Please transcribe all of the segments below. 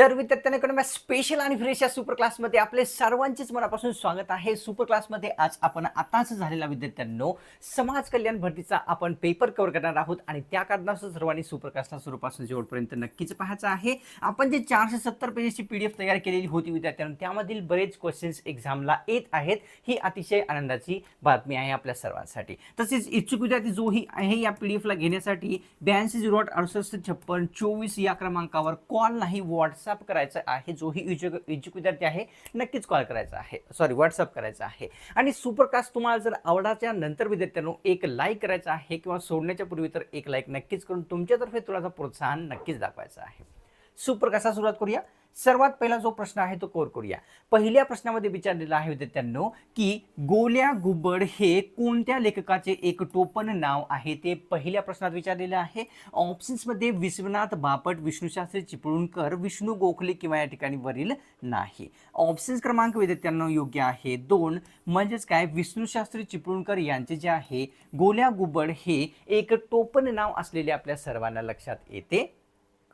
तर विद्यार्थ्यांकडे स्पेशल आणि फ्रेश या सुपर क्लासमध्ये आपले सर्वांचेच मनापासून स्वागत आहे. सुपर क्लासमध्ये आज आपण आताच झालेला विद्यार्थ्यांनो समाज कल्याण भरतीचा आपण पेपर कव्हर करणार आहोत आणि त्या कारणास्तव सर्वांनी सुपर क्लासला सुरूपासून शेवटपर्यंत नक्कीच पाहायचं आहे. आपण जे चारशे सत्तर पेजेसची पी डी एफ तयार केलेली होती विद्यार्थ्यांनो त्यामधील बरेच क्वेश्चन्स एक्झामला येत आहेत. ही अतिशय आनंदाची बातमी आहे आपल्या सर्वांसाठी. तसेच इच्छुक विद्यार्थी जोही आहे या पी डी एफला घेण्यासाठी ब्याऐंशी झिरो आठ अडुसष्ट छप्पन चोवीस या क्रमांकावर कॉल नाही व्हॉट्सअप करायचा आहे जोही इच्छुक इच्छुक विद्यार्थी आहे नक्कीच कॉल करायचा आहे. सॉरी व्हॉट्सअप करायचा आहे. आणि सुपरकास्ट तुम्हाला जर आवडाच्या नंतर विद्यार्थ्यांनो एक लाईक करायचा आहे किंवा सोडण्याच्या पूर्वी तर एक लाईक नक्कीच करून तुमच्यातर्फे थोडासा प्रोत्साहन नक्कीच दाखवायचं आहे. सुपर कसा सुरुवात करूया. सर्वात पहिला जो प्रश्न आहे तो कोर करूया. पहिल्या प्रश्नामध्ये विचारलेला आहे विद्यार्थ्यांनो की गोल्या गुबड हे कोणत्या लेखकाचे एक टोपण नाव आहे? ते पहिल्या प्रश्नात विचारलेलं आहे. ऑप्शन्समध्ये विश्वनाथ बापट विष्णुशास्त्री चिपळूणकर विष्णू गोखले किंवा या ठिकाणी वरील नाही. ऑप्शन्स क्रमांक विद्यार्थ्यांना योग्य आहे. दोन म्हणजेच काय? विष्णुशास्त्री चिपळूणकर यांचे जे आहे गोल्या गुबड हे एक टोपण नाव असलेले आपल्या सर्वांना लक्षात येते.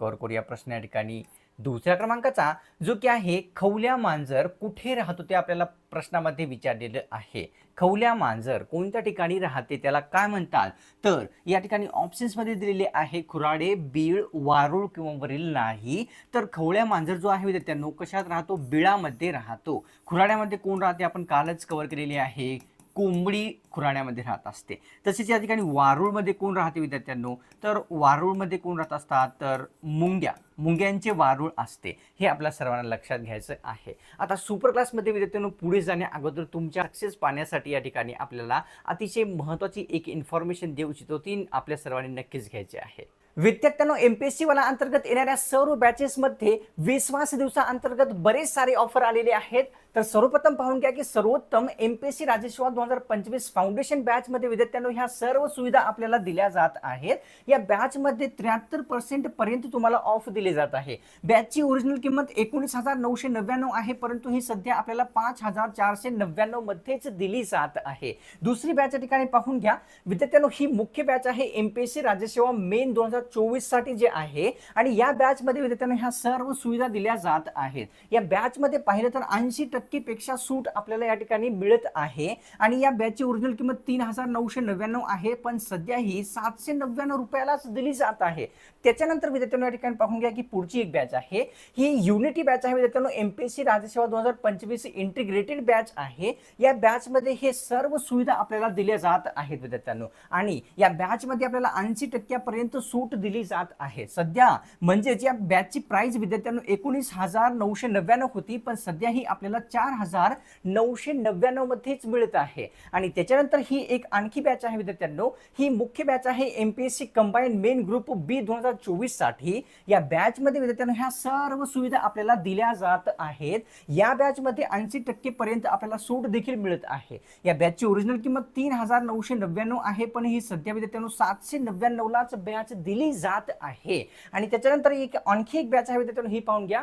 कवर करूया प्रश्न या ठिकाणी. दुसऱ्या क्रमांकाचा जो की आहे खवल्या मांजर कुठे राहतो ते आपल्याला प्रश्नामध्ये विचारलेलं आहे. खवल्या मांजर कोणत्या ठिकाणी राहते त्याला काय म्हणतात? तर या ठिकाणी ऑप्शन्समध्ये दिलेले आहे खुराडे बीळ वारुळ किंवा वरील नाही. तर खवल्या मांजर जो आहे त्या कशात राहतो बिळामध्ये राहतो. खुराड्यामध्ये कोण राहते? आपण कालच कव्हर केलेली आहे. कोंबडी खुराण्यामध्ये राहत असते. तसेच या ठिकाणी वारूळमध्ये कोण राहते विद्यार्थ्यांनो? तर वारूळमध्ये कोण राहत असतात? तर मुंग्या. मुंग्यांचे वारूळ असते. हे आपल्या सर्वांना लक्षात घ्यायचं आहे. आता सुपर क्लासमध्ये विद्यार्थ्यांनो पुढे जाण्या अगोदर तुमच्या सक्सेस पाहण्यासाठी या ठिकाणी आपल्याला अतिशय महत्त्वाची एक इन्फॉर्मेशन देऊ इच्छितो ती आपल्या सर्वांनी नक्कीच घ्यायची आहे. विद्यार्थ्यांनो एम पी एस सी वाला अंतर्गत येणाऱ्या सर्व बॅचेसमध्ये विश्वास दिवसाअंतर्गत बरेच सारे ऑफर आलेले आहेत. तर सर्वप्रथम पाहून घ्या की सर्वोत्तम M P S C Rajeshwar दोन हजार पंचवीस फाउंडेशन बॅचमध्ये विद्यार्थ्यांनो ह्या सर्व सुविधा आपल्याला दिल्या जात आहेत. या बॅचमध्ये त्र्याहत्तर पर्सेंट पर्यंत तुम्हाला ऑफ दिले जात आहे. बॅचची ओरिजिनल किंमत एकोणीस हजार नऊशे नव्याण्णव आहे परंतु ही सध्या आपल्याला पाच हजार चारशे नव्याण्णव मध्येच दिली जात आहे. दुसरी बॅच या ठिकाणी पाहून घ्या. विद्यार्थ्यांनो ही मुख्य बॅच आहे एम पी एस सी राज्यसेवा मेन दोन हजार चोवीससाठी जे आहे आणि या बॅचमध्ये विद्यार्थ्यांना ह्या सर्व सुविधा दिल्या जात आहेत. या बॅचमध्ये पाहिलं तर ऐंशी टक्केपेक्षा सूट आपल्याला या ठिकाणी मिळत आहे. आणि या बॅचची ओरिजिनल किंमत तीन हजार नऊशे नव्याण्णव आहे पण सध्या ही सातशे नव्याण्णव रुपयालाच दिली जात आहे. त्याच्यानंतर विद्यार्थ्यांना या ठिकाणी पाहून घ्या की पुढची एक बॅच आहे. ही युनिटी बॅच आहे विद्यार्थ्यांना एमपीएससी राज्यसेवा दोन हजार पंचवीस इंटिग्रेटेड बॅच आहे. या बॅचमध्ये हे सर्व सुविधा आपल्याला दिल्या जात आहेत विद्यार्थ्यांनो. आणि या बॅचमध्ये आपल्याला ऐंशी टक्क्यापर्यंत सूट दिली जात आहे. सध्या म्हणजेच या बॅचची प्राइस विद्यार्थ्यांना एकोणीस हजार नऊशे नव्याण्णव होती पण सध्या ही आपल्याला चार हजार नऊशे नव्याण्णव मध्येच मिळत आहे. आणि त्याच्यानंतर ही एक आणखी बॅच आहे विद्यार्थ्यांनो. ही मुख्य बॅच आहे M P S C combine main group B दोन हजार चोवीससाठी या बॅचमध्ये विद्यार्थ्यांना ह्या सर्व सुविधा आपल्याला दिल्या जात आहेत. या बॅचमध्ये ऐंशी टक्के पर्यंत आपल्याला सूट देखील मिळत आहे. या बॅचची ओरिजिनल किंमत तीन हजार नऊशे नव्याण्णव आहे पण ही सध्या विद्यार्थ्यांनो सातशे नव्याण्णवलाच बॅच दिली जात आहे. आणि त्याच्यानंतर एक आणखी एक बॅच आहे त्याच्यावर ही पाहून घ्या.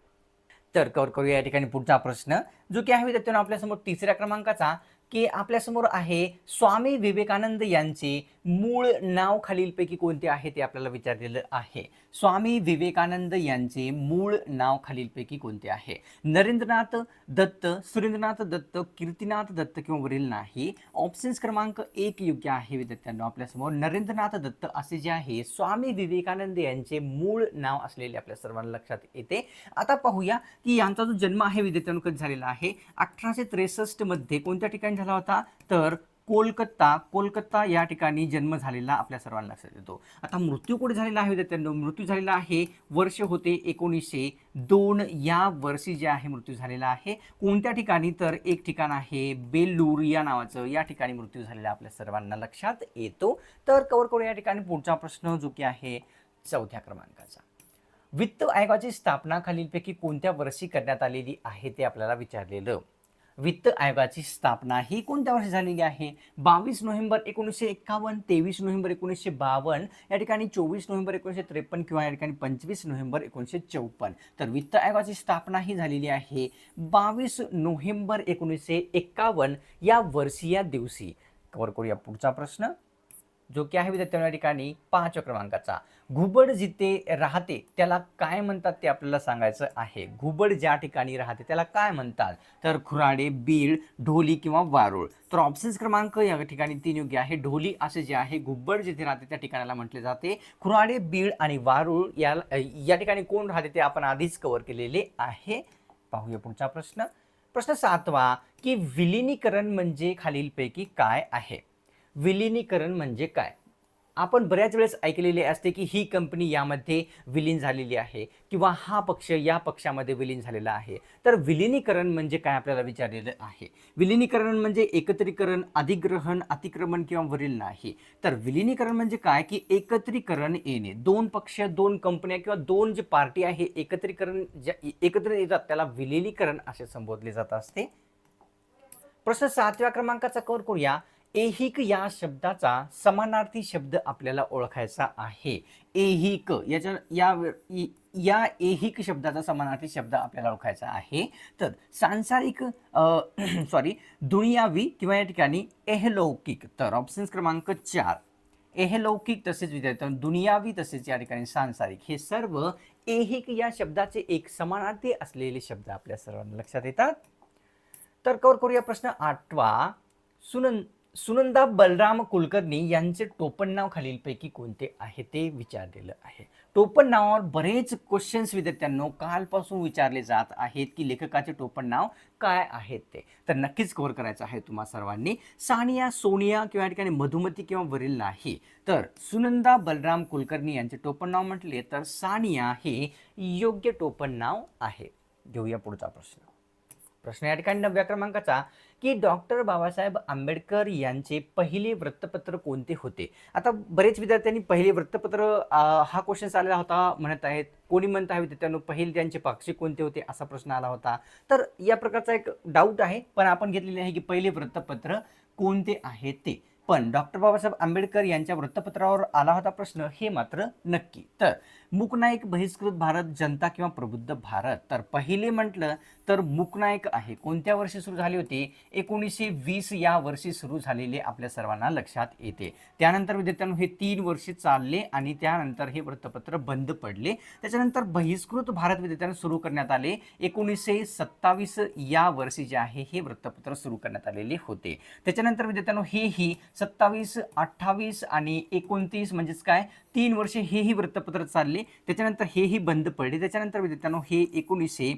तर कवर करूया या ठिकाणी पुढचा प्रश्न. जो की आहे विद्यार्थ्यांना आपल्यासमोर तिसऱ्या क्रमांकाचा. की आपल्यासमोर आहे स्वामी विवेकानंद यांचे मूळ नाव खालीलपैकी कोणते आहे ते आपल्याला विचारलेलं आहे. स्वामी विवेकानंद यांचे मूळ नाव खालीलपैकी कोणते आहे? नरेंद्रनाथ दत्त सुरेंद्रनाथ दत्त कीर्तिनाथ दत्त किंवा वरील नाही. ऑप्शन्स क्रमांक एक योग्य आहे विद्यार्थ्यांनो आपल्यासमोर. नरेंद्रनाथ दत्त असे जे आहे स्वामी विवेकानंद यांचे मूळ नाव असलेले आपल्या सर्वांना लक्षात येते. आता पाहूया की यांचा जो जन्म आहे विद्यार्थ्यांकडे झालेला आहे? अठराशे त्रेसष्टमध्ये कोणत्या ठिकाणी झाला होता. तर कोलकाता कोलकाता या ठिकाणी जन्म झालेला आपल्या सर्वांना लक्षात येतो. आता मृत्यू कुठे झालेला आहे विद्यार्थ्यांनो मृत्यू झालेला आहे वर्ष होते एकोणीसशे दोन. या वर्षी जे आहे मृत्यू झालेला आहे. कोणत्या ठिकाणी? तर एक ठिकाण आहे बेलूर या नावाचं. या ठिकाणी मृत्यू झालेला आपल्या सर्वांना लक्षात येतो. तर कवर करू या ठिकाणी पुढचा प्रश्न जो की आहे चौथ्या क्रमांकाचा. वित्त आयोगाची स्थापना खालीलपैकी कोणत्या वर्षी करण्यात आलेली आहे ते आपल्याला विचारलेलं. वित्त आयोगाची स्थापना ही कोणत्या वर्षी झालेली आहे? बावीस नोव्हेंबर एकोणीसशे एक्कावन्न तेवीस नोव्हेंबर एकोणीसशे बावन्न या ठिकाणी चोवीस नोव्हेंबर एकोणीसशे त्रेपन्न किंवा या ठिकाणी पंचवीस नोव्हेंबर एकोणीसशे चौपन्न. तर वित्त आयोगाची स्थापना ही झालेली आहे बावीस नोव्हेंबर एकोणीसशे एक्कावन्न या वर्षी या दिवशी. कवर करूया पुढचा प्रश्न. जो की आहे विद्यार्थ्यांना ठिकाणी पाचव्या क्रमांकाचा. घुबड जिथे राहते त्याला काय म्हणतात ते आपल्याला सांगायचं आहे? घुबड ज्या ठिकाणी राहते त्याला काय म्हणतात? तर खुराडे बीळ ढोली किंवा वारुळ. तर ऑप्शन्स क्रमांक या ठिकाणी तीन योग्य आहे. ढोली असे जे आहे घुबड जिथे राहते त्या ठिकाणाला म्हटले जाते. खुराडे बीळ आणि वारुळ या या ठिकाणी कोण राहते ते आपण आधीच कव्हर केलेले आहे. पाहूया पुढचा प्रश्न. प्रश्न सातवा की विलिनीकरण म्हणजे खालीलपैकी काय आहे? विलिनीकरण म्हणजे काय? आपण बऱ्याच वेळेस ऐकलेले असते की ही कंपनी यामध्ये विलीन झालेली आहे किंवा हा पक्ष या पक्षामध्ये विलीन झालेला आहे. तर विलिनीकरण म्हणजे काय आपल्याला विचारलेलं आहे? विलिनीकरण म्हणजे एकत्रीकरण अधिग्रहण अतिक्रमण किंवा वरील नाही. तर विलिनीकरण म्हणजे काय? की एकत्रीकरण येणे. दोन पक्ष दोन कंपन्या किंवा दोन जे पार्टी आहे एकत्रीकरण ज्या एकत्र येतात त्याला विलिनीकरण असे संबोधले जात असते. प्रश्न सातव्या क्रमांकाचा कवर करूया? एहिक या शब्दाचा समानार्थी शब्द आपल्याला ओळखायचा आहे. एहिक याच्या या या एहिक शब्दाचा समानार्थी शब्द आपल्याला ओळखायचा आहे. तर सांसारिक सॉरी दुनियावी किंवा या ठिकाणी एहलौकिक तर ऑप्शन्स क्रमांक चार. एहलौकिक तसेच विद्यार्थ्यांना दुनियावी तसेच या ठिकाणी सांसारिक. हे सर्व एहिक या शब्दाचे एक समानार्थी असलेले शब्द आपल्या सर्वांना लक्षात येतात. तर कवर करूया प्रश्न आठवा. सुनंद सुनंदा बलराम कुलकर्णी यांचे टोपण नाव खालीलपैकी कोणते आहे ते विचारलेलं आहे. टोपण नावावर बरेच क्वेश्चन्स विद्यार्थ्यांनो कालपासून विचारले जात आहेत की लेखकाचे टोपण नाव काय आहेत ते. तर नक्कीच कव्हर करायचं आहे तुम्हा सर्वांनी. सानिया सोनिया किंवा या ठिकाणी मधुमती किंवा वरील नाही. तर सुनंदा बलराम कुलकर्णी यांचे टोपण नाव म्हटले तर सानिया हे योग्य टोपण नाव आहे. घेऊया पुढचा प्रश्न. प्रश्न या ठिकाणी नवव्या क्रमांकाचा की डॉक्टर बाबासाहेब आंबेडकर यांचे पहिले वृत्तपत्र कोणते होते? आता बरेच विद्यार्थ्यांनी पहिले वृत्तपत्र हा क्वेश्चन आलेला होता म्हणत आहेत कोणी म्हणत आहे विद्यार्थ्यांनो पहिले त्यांचे पाक्षिक कोणते होते असा प्रश्न आला होता. तर या प्रकारचा एक डाऊट आहे पण आपण घेतलेले आहे की पहिले वृत्तपत्र कोणते आहे ते. पण डॉक्टर बाबासाहेब आंबेडकर यांच्या वृत्तपत्रावर आला होता प्रश्न हे मात्र नक्की. तर मुकनायक बहिष्कृत भारत जनता किंवा प्रबुद्ध भारत? तर पहिले म्हटलं तर मुकनायक आहे. कोणत्या वर्षी सुरू झाली होती? एकोणीसशे वीस या वर्षी सुरू झालेले आपल्या सर्वांना लक्षात येते. त्यानंतर विद्यार्थ्यांनो हे तीन वर्षे चालले आणि त्यानंतर हे वृत्तपत्र बंद पडले. त्याच्यानंतर बहिष्कृत भारत विद्यार्थ्यांना सुरू करण्यात आले. एकोणीसशे सत्तावीस या वर्षी जे आहे हे वृत्तपत्र सुरू करण्यात आलेले होते. त्याच्यानंतर विद्यार्थ्यांनो हेही सत्तावीस अठ्ठावीस आणि एकोणतीस म्हणजेच काय? तीन वर्षे हेही वृत्तपत्र चालले. त्याच्यानंतर हेही बंद पडले. त्याच्यानंतर विद्यार्थ्यांनो हे एकोणीसशे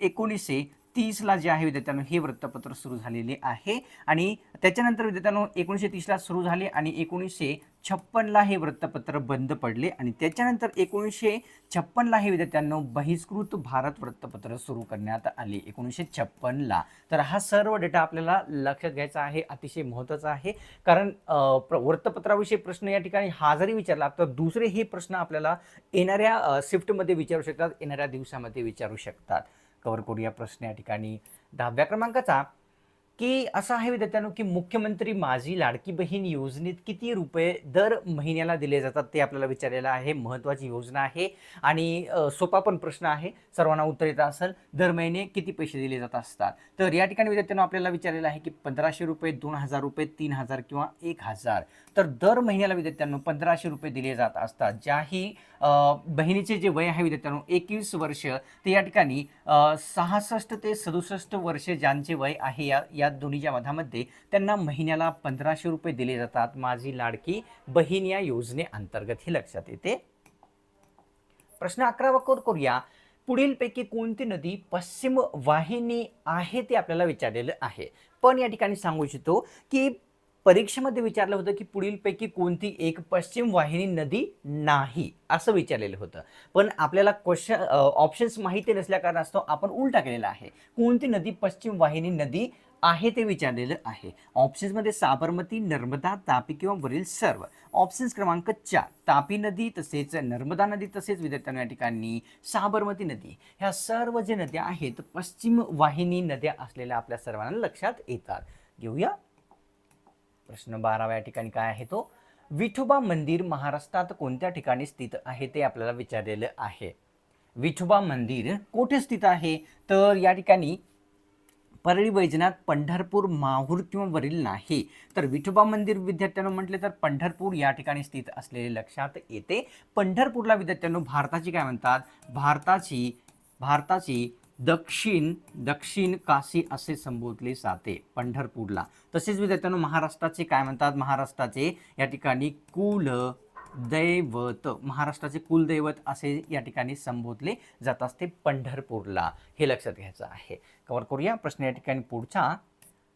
एकोणीसशे तीसला जे आहे विद्यार्थ्यांनो हे वृत्तपत्र सुरू झालेले आहे. आणि त्याच्यानंतर विद्यार्थ्यांनो एकोणीसशे तीसला सुरू झाले आणि एकोणीसशे छप्पनला हे वृत्तपत्र बंद पडले. आणि त्याच्यानंतर एकोणीसशे छप्पनला हे विद्यार्थ्यांनो बहिष्कृत भारत वृत्तपत्र सुरू करण्यात आले. एकोणीसशे छप्पनला. तर हा सर्व डेटा आपल्याला लक्षात घ्यायचा आहे अतिशय महत्त्वाचा आहे. कारण वृत्तपत्राविषयी प्रश्न या ठिकाणी हा जरी विचारला तर दुसरे हे प्रश्न आपल्याला येणाऱ्या शिफ्टमध्ये विचारू शकतात येणाऱ्या दिवसामध्ये विचारू शकतात. कवर करूया प्रश्न या ठिकाणी. दहाव्या क्रमांकाचा की असं आहे विद्यार्थ्यांनो की मुख्यमंत्री माझी लाडकी बहीण योजनेत किती रुपये दर महिन्याला दिले जातात ते आपल्याला विचारलेलं आहे महत्त्वाची योजना आहे. आणि सोपा पण प्रश्न आहे सर्वांना उत्तर येत असेल दर महिने किती पैसे दिले जात असतात? तर या ठिकाणी विद्यार्थ्यांनो आपल्याला विचारलेलं आहे की पंधराशे रुपये दोन हजार रुपये तीन हजार किंवा एक हजार. तर दर महिन्याला विद्यार्थ्यांनो पंधराशे रुपये दिले जात असतात. ज्याही बहिणीचे जे वय आहे विद्यार्थ्यांनो एकवीस वर्ष ते या ठिकाणी सहासष्ट ते सदुसष्ट वर्ष ज्यांचे वय आहे या या दोन्हीच्या मधामध्ये त्यांना महिन्याला पंधराशे रुपये दिले जातात. माझी लाडकी बहीण या योजनेअंतर्गत हे लक्षात येते. प्रश्न अकरावा कोर करूया. पुढीलपैकी कोणती नदी पश्चिम वाहिनी आहे ते आपल्याला विचारलेलं आहे. पण या ठिकाणी सांगू इच्छितो की परीक्षेमध्ये विचारलं होतं की पुढीलपैकी कोणती एक पश्चिम वाहिनी नदी नाही असं विचारलेलं होतं. पण आपल्याला क्वेश्चन ऑप्शन्स माहिती नसल्या कारणास्तव आपण उलटा केलेला आहे. कोणती नदी पश्चिम वाहिनी नदी आहे ते विचारलेलं आहे. ऑप्शन्समध्ये साबरमती नर्मदा तापी किंवा वरील सर्व. ऑप्शन्स क्रमांक चार तापी नदी तसेच नर्मदा नदी तसेच विद्यार्थ्यांना या ठिकाणी साबरमती नदी. ह्या सर्व जे नद्या आहेत पश्चिम वाहिनी नद्या असलेल्या आपल्या सर्वांना लक्षात येतात. घेऊया प्रश्न बाराव्या ठिकाणी काय आहे तो? विठोबा मंदिर महाराष्ट्रात कोणत्या ठिकाणी स्थित आहे ते आपल्याला विचारलेलं आहे. विठोबा मंदिर कुठे स्थित आहे? तर या ठिकाणी परळी वैजनाथ पंढरपूर माहूर किंवा वरील नाही. तर विठोबा मंदिर विद्यार्थ्यांनो म्हटले तर पंढरपूर या ठिकाणी स्थित असलेले लक्षात येते. पंढरपूरला विद्यार्थ्यांनो भारताची काय म्हणतात? भारताची भारताची दक्षिण दक्षिण काशी असे संबोधले जाते पंढरपूरला. तसेच विद्यार्थ्यांनो महाराष्ट्राचे काय म्हणतात? महाराष्ट्राचे या ठिकाणी कुल दैवत महाराष्ट्राचे कुलदैवत असे या ठिकाणी संबोधले जात असते पंढरपूरला. हे लक्षात घ्यायचं आहे. कवर करूया प्रश्न या ठिकाणी पुढचा.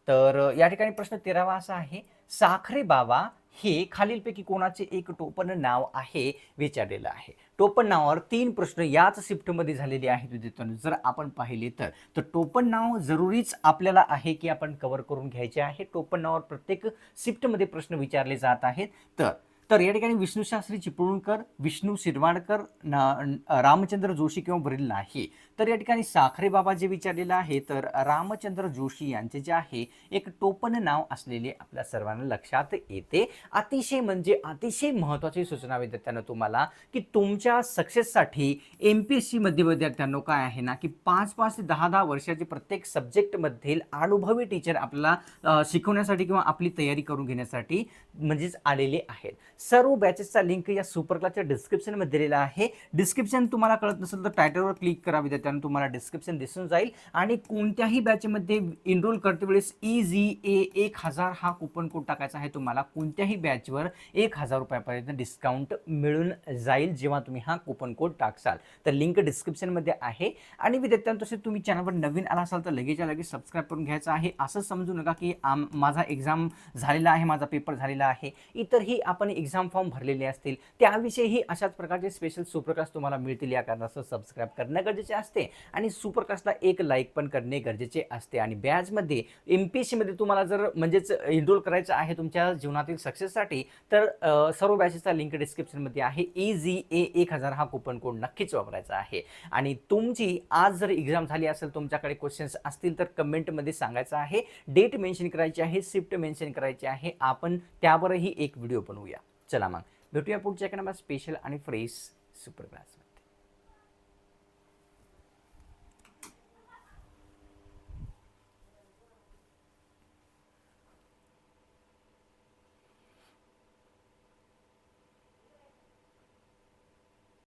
तर या ठिकाणी प्रश्न तेरावा असा आहे साखरे बाबा हे खालीलपैकी कोणाचे एक टोपण नाव आहे विचारलेलं आहे. टोपण नावावर तीन प्रश्न याच शिफ्टमध्ये झालेले आहेत विद्यार्थ्यांनो. जर आपण पाहिले तर तर टोपण नाव जरुरीच आपल्याला आहे की आपण कव्हर करून घ्यायचे आहे? टोपण नावावर प्रत्येक शिफ्टमध्ये प्रश्न विचारले जात आहेत. तर तर या ठिकाणी विष्णू शास्त्री चिपळूणकर विष्णू शिरवाडकर ना- रामचंद्र जोशी किंवा वरील नाही. तर या ठिकाणी साखरे बाबा जे विचारलेलं आहे तर रामचंद्र जोशी यांचे जे आहे एक टोपण नाव असलेले आपल्या सर्वांना लक्षात येते. अतिशय म्हणजे अतिशय महत्त्वाची सूचना विद्यार्थ्यांना तुम्हाला की तुमच्या सक्सेससाठी एम पी एस सीमध्ये विद्यार्थ्यांना काय आहे ना की पाच पाच ते दहा दहा वर्षाचे प्रत्येक सब्जेक्टमधील अनुभवी टीचर आपल्याला शिकवण्यासाठी किंवा आपली तयारी करून घेण्यासाठी म्हणजेच आलेले आहेत. सर्व बॅचेसचा लिंक या सुपर क्लासच्या डिस्क्रिप्शनमध्ये दिलेला आहे. डिस्क्रिप्शन तुम्हाला कळत नसेल तर टायटलवर क्लिक करा विद्यार्थ्यांनो. तुम्हाला डिस्क्रिप्शन दिसून जाईल. आणि कोणत्याही बॅचमध्ये इनरोल करते वेळेस ई जी ए एक हजार हा कुपन कोड टाकायचा आहे तुम्हाला. कोणत्याही बॅचवर एक हजार रुपयापर्यंत डिस्काउंट मिळून जाईल जेव्हा तुम्ही हा कुपन कोड टाकसाल. तर लिंक डिस्क्रिप्शनमध्ये आहे. आणि विद्यार्थ्यांनो तसे तुम्ही चॅनलवर नवीन आला असाल तर लगेचच्या लगेच सबस्क्राईब करून घ्यायचं आहे. असं समजू नका की आम माझा एक्झाम झालेला आहे माझा पेपर झालेला आहे. इतरही आपण एक्झाम फॉर्म भरलेले असतील त्याविषयीही अशाच प्रकारचे स्पेशल सुप्रकाश तुम्हाला मिळतील या कारणास्तव सबस्क्राईब करणं गरजेचे असते. आणि सुपरकास्टला एक लाईक पण करणे गरजेचे असते. आणि बॅचमध्ये एम पी एस सीमध्ये तुम्हाला जर म्हणजेच इनरोल करायचं आहे तुमच्या जीवनातील सक्सेससाठी तर सर्व बॅचेसचा लिंक डिस्क्रिप्शनमध्ये आहे. ई जी ए एक हजार हा कुपन कोड नक्कीच वापरायचा आहे. आणि तुमची आज जर एक्झाम झाली असेल तुमच्याकडे क्वेश्चन्स असतील तर कमेंटमध्ये सांगायचं आहे. डेट मेन्शन करायची आहे शिफ्ट मेन्शन करायची आहे. आपण त्यावरही एक व्हिडिओ बनवूया. चला मग. भेटूया पुढच्या एका स्पेशल आणि फ्रेश सुपर क्लास